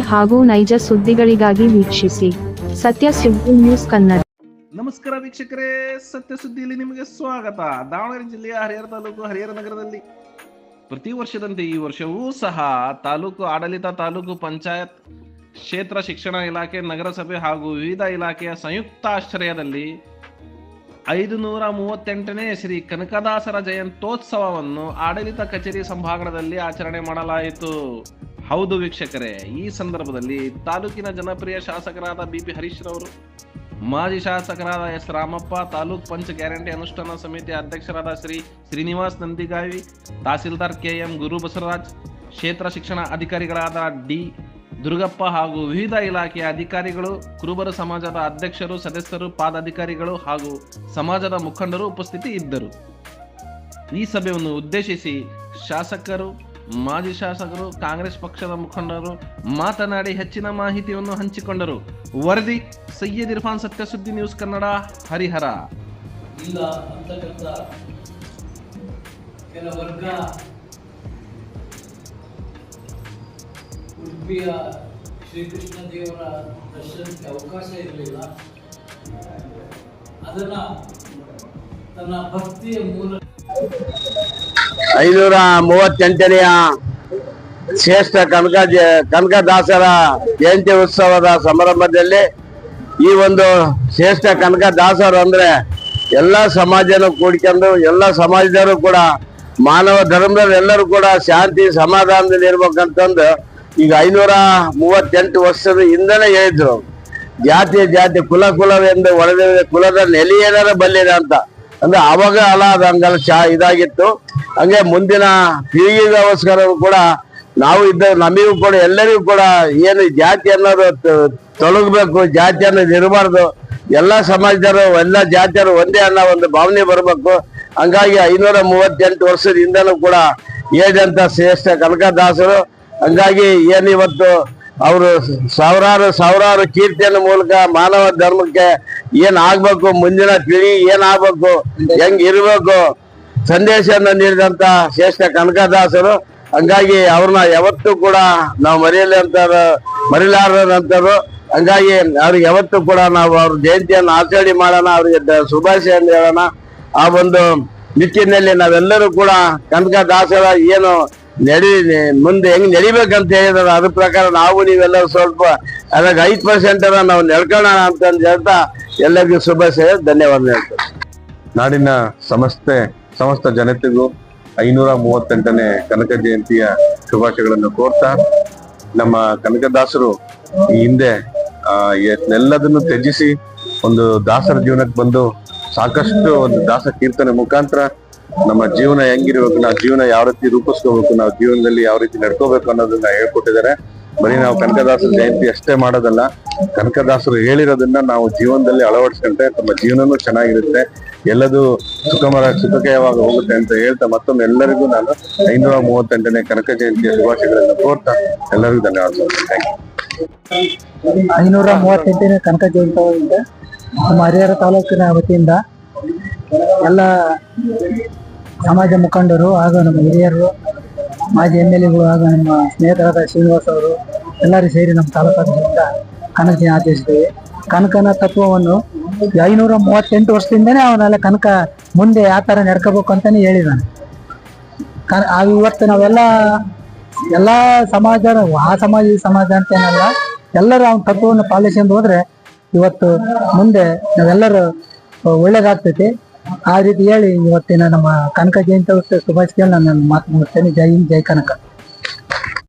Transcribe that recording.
ಹಾಗೂ ನೈಜ ಸುದ್ದಿಗಳಿಗಾಗಿ ವೀಕ್ಷಿಸಿ. ಸತ್ಯ ಸುದ್ದಿ ನ್ಯೂಸ್ ಕನ್ನಡ. ನಮಸ್ಕಾರ ವೀಕ್ಷಕರೇ, ಸತ್ಯ ಸುದ್ದಿಯಲ್ಲಿ ನಿಮಗೆ ಸ್ವಾಗತ. ದಾವಣಗೆರೆ ಜಿಲ್ಲೆಯ ಹರಿಹರ ತಾಲೂಕು, ಹರಿಹರ ನಗರದಲ್ಲಿ ಪ್ರತಿ ವರ್ಷದಂತೆ ಈ ವರ್ಷವೂ ಸಹ ತಾಲೂಕು ಆಡಳಿತ, ತಾಲೂಕು ಪಂಚಾಯತ್, ಕ್ಷೇತ್ರ ಶಿಕ್ಷಣ ಇಲಾಖೆ, ನಗರಸಭೆ ಹಾಗೂ ವಿವಿಧ ಇಲಾಖೆಯ ಸಂಯುಕ್ತ ಆಶ್ರಯದಲ್ಲಿ ಐದು ನೂರ ಮೂವತ್ತೆಂಟನೇ ಶ್ರೀ ಕನಕದಾಸರ ಜಯಂತೋತ್ಸವವನ್ನು ಆಡಳಿತ ಕಚೇರಿ ಸಭಾಂಗಣದಲ್ಲಿ ಆಚರಣೆ ಮಾಡಲಾಯಿತು. ಹೌದು ವೀಕ್ಷಕರೇ, ಈ ಸಂದರ್ಭದಲ್ಲಿ ತಾಲೂಕಿನ ಜನಪ್ರಿಯ ಶಾಸಕರಾದ ಬಿ ಪಿ ಹರೀಶ್ ರವರು ಮಾಜಿ ಶಾಸಕರಾದ ಎಸ್ ರಾಮಪ್ಪ, ತಾಲೂಕ್ ಪಂಚ ಗ್ಯಾರಂಟಿ ಅನುಷ್ಠಾನ ಸಮಿತಿ ಅಧ್ಯಕ್ಷರಾದ ಶ್ರೀ ಶ್ರೀನಿವಾಸ್ ನಂದಿಗಾವಿ, ತಹಸೀಲ್ದಾರ್ ಕೆ ಎಂ ಗುರು ಬಸವರಾಜ್, ಕ್ಷೇತ್ರ ಶಿಕ್ಷಣ ಅಧಿಕಾರಿಗಳಾದ ಡಿ ದುರ್ಗಪ್ಪ ಹಾಗೂ ವಿವಿಧ ಇಲಾಖೆಯ ಅಧಿಕಾರಿಗಳು, ಕುರುಬರ ಸಮಾಜದ ಅಧ್ಯಕ್ಷರು, ಸದಸ್ಯರು, ಪಾದಾಧಿಕಾರಿಗಳು ಹಾಗೂ ಸಮಾಜದ ಮುಖಂಡರು ಉಪಸ್ಥಿತಿ ಇದ್ದರು. ಈ ಸಭೆಯನ್ನು ಉದ್ದೇಶಿಸಿ ಶಾಸಕರು ಮಾಜಿ ಶಾಸಕರು, ಕಾಂಗ್ರೆಸ್ ಪಕ್ಷದ ಮುಖಂಡರು ಮಾತನಾಡಿ ಹೆಚ್ಚಿನ ಮಾಹಿತಿಯನ್ನು ಹಂಚಿಕೊಂಡರು. ವರದಿ ಸಯ್ಯದ್ ಇರ್ಫಾನ್ ಸತ್ಯ ಸುದ್ದಿ ನ್ಯೂಸ್ ಕನ್ನಡ, ಹರಿಹರ. ಇಲ್ಲ ಅಂತಕ್ಕಂಥ ಕೆಲ ವರ್ಗ ಉಡುಪಿಯ ಶ್ರೀಕೃಷ್ಣ ದೇವರ ದರ್ಶನಕ್ಕೆ ಅವಕಾಶ ಇರಲಿಲ್ಲ. ಅದನ್ನ ತನ್ನ ಭಕ್ತಿಯ ಮೂಲ ಐನೂರ ಮೂವತ್ತೆಂಟನೆಯ ಶ್ರೇಷ್ಠ ಕನಕ ಕನಕದಾಸರ ಜಯಂತಿ ಉತ್ಸವದ ಸಮಾರಂಭದಲ್ಲಿ ಈ ಒಂದು ಶ್ರೇಷ್ಠ ಕನಕದಾಸರು ಅಂದ್ರೆ ಎಲ್ಲ ಸಮಾಜನೂ ಕೂಡಿಕೊಂಡು ಎಲ್ಲ ಸಮಾಜದವರು ಕೂಡ, ಮಾನವ ಧರ್ಮದಲ್ಲಿ ಎಲ್ಲರೂ ಕೂಡ ಶಾಂತಿ ಸಮಾಧಾನದಲ್ಲಿ ಇರ್ಬೇಕಂತಂದು ಈಗ ಐನೂರ ಮೂವತ್ತೆಂಟು ವರ್ಷದ ಹಿಂದನೇ ಹೇಳಿದ್ರು. ಜಾತಿ ಜಾತಿ ಕುಲ ಕುಲವೆಂದು ಒಳದ ಕುಲದ ನೆಲೆಯೇನಾರ ಬಲ್ಲಿದೆ ಅಂತ. ಅಂದ್ರೆ ಅವಾಗ ಅಲ್ಲ, ಅದು ಹಂಗಲ್ಲ, ಚಾ ಇದಾಗಿತ್ತು. ಹಂಗೆ ಮುಂದಿನ ಪೀಳಿಗೆಗೋಸ್ಕರ ಕೂಡ ನಾವು ಇದ್ದ ನಮಗೂ ಕೂಡ, ಎಲ್ಲರಿಗೂ ಕೂಡ ಏನು ಜಾತಿ ಅನ್ನೋದು ತೊಲಗಬೇಕು, ಜಾತಿ ಅನ್ನೋದು ಇರಬಾರ್ದು. ಎಲ್ಲ ಸಮಾಜದವರು, ಎಲ್ಲ ಜಾತಿಯರು ಒಂದೇ ಅನ್ನೋ ಒಂದು ಭಾವನೆ ಬರಬೇಕು. ಹಂಗಾಗಿ ಐನೂರ ಮೂವತ್ತೆಂಟು ವರ್ಷದಿಂದಲೂ ಕೂಡ ಏಜಂತ ಶ್ರೇಷ್ಠ ಕನಕದಾಸರು, ಹಂಗಾಗಿ ಏನಿವತ್ತು ಅವರು ಸಾವಿರಾರು ಸಾವಿರಾರು ಕೀರ್ತಿಯ ಮೂಲಕ ಮಾನವ ಧರ್ಮಕ್ಕೆ ಏನ್ ಆಗ್ಬೇಕು, ಮುಂದಿನ ಪೀಳಿ ಏನ್ ಆಗ್ಬೇಕು, ಹೆಂಗ್ ಇರ್ಬೇಕು ಸಂದೇಶವನ್ನು ನೀಡಿದಂತ ಶ್ರೇಷ್ಠ ಕನಕದಾಸರು. ಹಂಗಾಗಿ ಅವ್ರನ್ನ ಯಾವತ್ತೂ ಕೂಡ ನಾವು ಮರೆಯಲಿ ಅಂತಾರ ಮರಿಲಾರಂತಾರು ಹಂಗಾಗಿ ಅವ್ರಿಗೆ ಯಾವತ್ತೂ ಕೂಡ ನಾವು ಅವ್ರ ಜಯಂತಿಯನ್ನು ಆಚರಣೆ ಮಾಡೋಣ, ಅವ್ರಿಗೆ ಶುಭಾಶಯವನ್ನು ಹೇಳೋಣ. ಆ ಒಂದು ನಿಟ್ಟಿನಲ್ಲಿ ನಾವೆಲ್ಲರೂ ಕೂಡ ಕನಕದಾಸರ ಏನು ನಡಿ ಮುಂದೆ ಹೆಂಗ್ ನಡಿಬೇಕಂತ ಹೇಳಿದಾರೆ ಅದ್ರ ಪ್ರಕಾರ ನಾವು ನೀವೆಲ್ಲ ಸ್ವಲ್ಪ ಅದಾಗ ಐದು ಪರ್ಸೆಂಟ್ ನಾವು ನಡ್ಕೋಣ ಅಂತ ಹೇಳ್ತಾ ಎಲ್ಲರಿಗೂ ಶುಭಾಶಯ ಧನ್ಯವಾದ ನಾಡಿನ ಸಮಸ್ತೆ, ಸಮಸ್ತ ಜನತೆಗೂ ಐನೂರ ಮೂವತ್ತೆಂಟನೇ ಕನಕ ಜಯಂತಿಯ ಶುಭಾಶಯಗಳನ್ನು ಕೋರ್ತಾ, ನಮ್ಮ ಕನಕದಾಸರು ಈ ಹಿಂದೆ ಎಲ್ಲದನ್ನು ತ್ಯಜಿಸಿ ಒಂದು ದಾಸರ ಜೀವನಕ್ಕೆ ಬಂದು ಸಾಕಷ್ಟು ಒಂದು ದಾಸ ಕೀರ್ತನೆ ಮುಖಾಂತರ ನಮ್ಮ ಜೀವನ ಹೆಂಗಿರ್ಬೇಕು, ನಾವು ಜೀವನ ಯಾವ ರೀತಿ ರೂಪಿಸ್ಕೋಬೇಕು, ನಾವು ಜೀವನದಲ್ಲಿ ಯಾವ ರೀತಿ ನಡ್ಕೋಬೇಕು ಅನ್ನೋದನ್ನ ಹೇಳ್ಕೊಟ್ಟಿದ್ದಾರೆ. ಬರೀ ನಾವು ಕನಕದಾಸರ ಜಯಂತಿ ಅಷ್ಟೇ ಮಾಡೋದಲ್ಲ, ಕನಕದಾಸರು ಹೇಳಿರೋದನ್ನ ನಾವು ಜೀವನದಲ್ಲಿ ಅಳವಡಿಸ್ಕೊಂಡ್ರೆ ತಮ್ಮ ಜೀವನನು ಚೆನ್ನಾಗಿರುತ್ತೆ. ಎಲ್ಲದೂ ಸುಖಮರ ಸುಖಕಯವಾಗ ಹೋಗುತ್ತೆ ಅಂತ ಹೇಳ್ತಾ ಮತ್ತೊಮ್ಮೆ ಎಲ್ಲರಿಗೂ ನಾನು ಐನೂರ ಮೂವತ್ತೆಂಟನೇ ಕನಕ ಜಯಂತಿಯ ಶುಭಾಶಯಗಳನ್ನು ಕೋರ್ತಾ ಎಲ್ಲರಿಗೂ ಧನ್ಯವಾದಗಳು. ಐನೂರ ಮೂವತ್ತೆಂಟನೇ ಕನಕ ಜಯಂತಿ ನಮ್ಮ ಹರಿಹರ ತಾಲೂಕಿನ ವತಿಯಿಂದ ಎಲ್ಲ ಸಮಾಜ ಮುಖಂಡರು ಹಾಗೂ ನಮ್ಮ ಹಿರಿಯರು, ಮಾಜಿ ಎಂ ಎಲ್ ಎಗಳು ಹಾಗೂ ನಮ್ಮ ಸ್ನೇಹಿತರಾದ ಶ್ರೀನಿವಾಸ್ ಅವರು ಎಲ್ಲರೂ ಸೇರಿ ನಮ್ಮ ತಾಲೂಕಾದ್ಯಂತ ಕನಕ ದಿನ ಆಚರಿಸಿದ್ದೇವೆ. ಕನಕನ ತತ್ವವನ್ನು ಐನೂರ ಮೂವತ್ತೆಂಟು ವರ್ಷದಿಂದನೇ ಅವನೆಲ್ಲ ಕನಕ ಮುಂದೆ ಯಾವ ಥರ ನಡ್ಕೋಬೇಕು ಅಂತಲೇ ಹೇಳಿದಾನೆ. ಕ ಆ ಇವತ್ತು ನಾವೆಲ್ಲ, ಎಲ್ಲ ಸಮಾಜ, ಆ ಸಮಾಜ, ಈ ಸಮಾಜ ಅಂತೇನಲ್ಲ, ಎಲ್ಲರೂ ಅವನ ತತ್ವವನ್ನು ಪಾಲಿಸ್ಕೊಂಡು ಹೋದ್ರೆ ಇವತ್ತು ಮುಂದೆ ನಾವೆಲ್ಲರೂ ಒಳ್ಳೇದಾಗ್ತೈತಿ. ಆ ರೀತಿ ಹೇಳಿ ಇವತ್ತಿನ ನಮ್ಮ ಕನಕ ಜಯಂತಿ ಶುಭಾಶಯ ನಾನು ಮಾತು ಮುಗಿಸ್ತೇನೆ. ಜೈ ಹಿಂದ್, ಜೈ ಕನಕ.